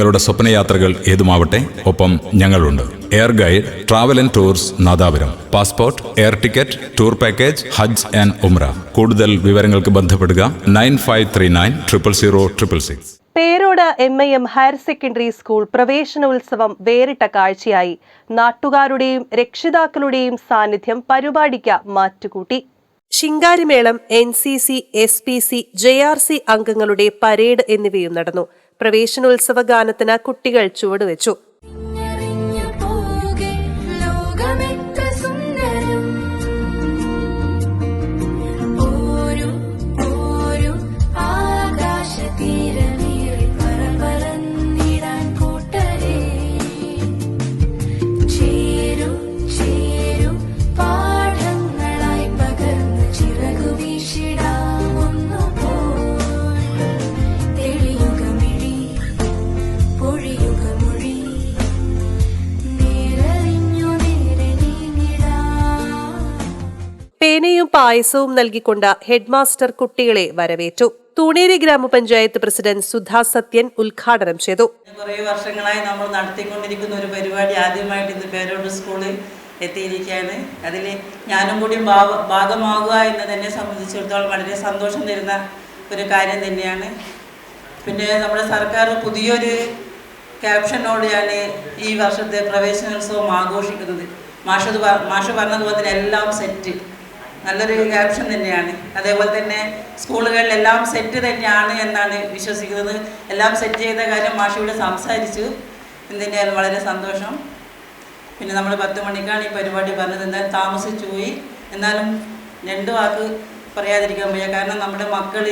നിങ്ങളുടെ സ്വപ്നയാത്രകൾ ഏതുമാവട്ടെ ഒപ്പം ഞങ്ങളുണ്ട്. Air guide travel and tours Nadapuram. Passport air ticket tour package Hajj and ഉംറ കൂടുതൽ വിവരങ്ങൾക്ക് ബന്ധപ്പെടുക nine five three nine triple zero triple six. Perode M I M higher secondary school പ്രവേശനോത്സവം വേറിട്ട കാഴ്ചയായി. നാട്ടുകാരുടെയും രക്ഷിതാക്കളുടെയും സാന്നിധ്യം പരിപാടിക്ക് മാറ്റുകൂട്ടി. Shinkari Melam N C C S P C J R C അംഗങ്ങളുടെ പരേഡ് എന്നിവയും നടന്നു. പ്രവേശനോത്സവ ഗാനത്തിന് കുട്ടികൾ ചുവടുവെച്ചു പേനയും പായസവും നൽകിക്കൊണ്ട് ഹെഡ്മാസ്റ്റർ കുട്ടികളെ വരവേറ്റു. തൂണേരി ഗ്രാമപഞ്ചായത്ത് പ്രസിഡന്റ് സുധാ സത്യൻ ഉദ്ഘാടനം ചെയ്തു. കുറേ വർഷങ്ങളായി നമ്മൾ നടത്തിക്കൊണ്ടിരിക്കുന്ന ഒരു പരിപാടി ആദ്യമായിട്ട് ഇന്ന് പേരോട് സ്കൂളിൽ എത്തിയിരിക്കുകയാണ്. അതിൽ ഞാനും കൂടി ഭാഗ- ഭാഗമാകുക എന്നെ സംബന്ധിച്ചിടത്തോളം വളരെ സന്തോഷം തരുന്ന ഒരു കാര്യം തന്നെയാണ്. പിന്നെ നമ്മുടെ സർക്കാർ പുതിയൊരു ക്യാപ്ഷനോടെയാണ് ഈ വർഷത്തെ പ്രവേശനോത്സവം ആഘോഷിക്കുന്നത്. മാഷത് മാഷ് പറഞ്ഞതുപോലെ തന്നെ എല്ലാം സെറ്റ്. നല്ലൊരു ക്യാപ്ഷൻ തന്നെയാണ്. അതേപോലെ തന്നെ സ്കൂളുകളിലെല്ലാം സെറ്റ് തന്നെയാണ് എന്നാണ് വിശ്വസിക്കുന്നത്. എല്ലാം സെറ്റ് ചെയ്ത കാര്യം മാഷിയോട് സംസാരിച്ചു. എന്തിനായാലും വളരെ സന്തോഷം. പിന്നെ നമ്മൾ പത്ത് മണിക്കാണ് ഈ പരിപാടി പറഞ്ഞത്. എന്തായാലും താമസിച്ചു പോയി. എന്നാലും രണ്ട് വാക്ക് പറയാതിരിക്കാൻ വയ്യ. കാരണം നമ്മുടെ മക്കൾ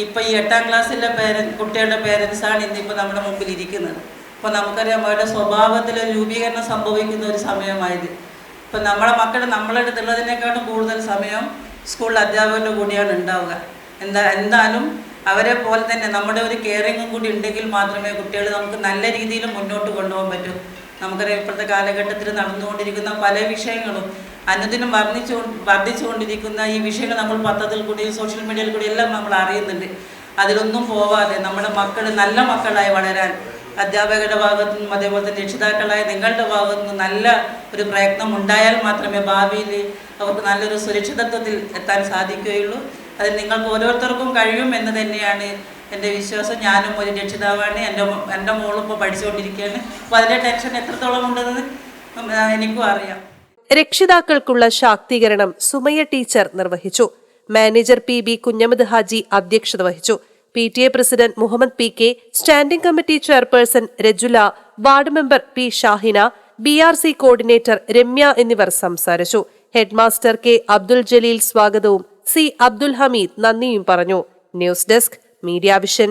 ഇപ്പം ഈ എട്ടാം ക്ലാസ്സിലെ പേരൻ കുട്ടികളുടെ പേരൻസാണ് ഇന്നിപ്പോൾ നമ്മുടെ മുമ്പിൽ ഇരിക്കുന്നത്. അപ്പോൾ നമുക്കറിയാം അവരുടെ സ്വഭാവത്തിൽ രൂപീകരണം സംഭവിക്കുന്ന ഒരു സമയമായത്. ഇപ്പം നമ്മളെ മക്കൾ നമ്മളെ അടുത്തുള്ളതിനേക്കാളും കൂടുതൽ സമയം സ്കൂളിൽ അധ്യാപകരുടെ കൂടിയാണ് ഉണ്ടാവുക. എന്താ എന്തായാലും അവരെ പോലെ തന്നെ നമ്മുടെ ഒരു കെയറിങ്ങും കൂടി ഉണ്ടെങ്കിൽ മാത്രമേ കുട്ടികൾ നമുക്ക് നല്ല രീതിയിൽ മുന്നോട്ട് കൊണ്ടുപോകാൻ പറ്റൂ. നമുക്കറിയാം ഇപ്പോഴത്തെ കാലഘട്ടത്തിൽ നടന്നുകൊണ്ടിരിക്കുന്ന പല വിഷയങ്ങളും അനുദിനം വർദ്ധിച്ചു വർദ്ധിച്ചുകൊണ്ടിരിക്കുന്ന ഈ വിഷയങ്ങൾ നമ്മൾ പത്രത്തിൽ കൂടി സോഷ്യൽ മീഡിയയിൽ കൂടി എല്ലാം നമ്മൾ അറിയുന്നുണ്ട്. അതിലൊന്നും പോവാതെ നമ്മുടെ മക്കൾ നല്ല മക്കളായി വളരാൻ അധ്യാപകരുടെ ഭാഗത്തു നിന്നും അതേപോലെ തന്നെ രക്ഷിതാക്കളായ നിങ്ങളുടെ ഭാഗത്തു നിന്നും നല്ല ഒരു പ്രയത്നം ഉണ്ടായാൽ മാത്രമേ ഭാവിയിൽ അവർക്ക് നല്ലൊരു സുരക്ഷിതത്വത്തിൽ എത്താൻ സാധിക്കുകയുള്ളൂ. അത് നിങ്ങൾക്ക് ഓരോരുത്തർക്കും കഴിയും എന്ന് തന്നെയാണ് എന്റെ വിശ്വാസം. ഞാനും ഒരു രക്ഷിതാവാണ്. എന്റെ എന്റെ മോളും ഇപ്പോൾ പഠിച്ചുകൊണ്ടിരിക്കുകയാണ്. അപ്പോൾ അതിന്റെ ടെൻഷൻ എത്രത്തോളം ഉണ്ടെന്ന് എനിക്കും അറിയാം. രക്ഷിതാക്കൾക്കുള്ള ശാക്തീകരണം സുമയ ടീച്ചർ നിർവഹിച്ചു. Manager P B Kunhammad Haji അധ്യക്ഷത വഹിച്ചു. P T A president Muhammad P K standing committee chairperson Rajula ward member P Shahina B R C coordinator Ramya എന്നിവർ സംസാരിച്ചു. ഹെഡ്മാസ്റ്റർ കെ അബ്ദുൽ ജലീൽ സ്വാഗതവും സി അബ്ദുൽ ഹമീദ് നന്ദിയും പറഞ്ഞു. News desk media vision.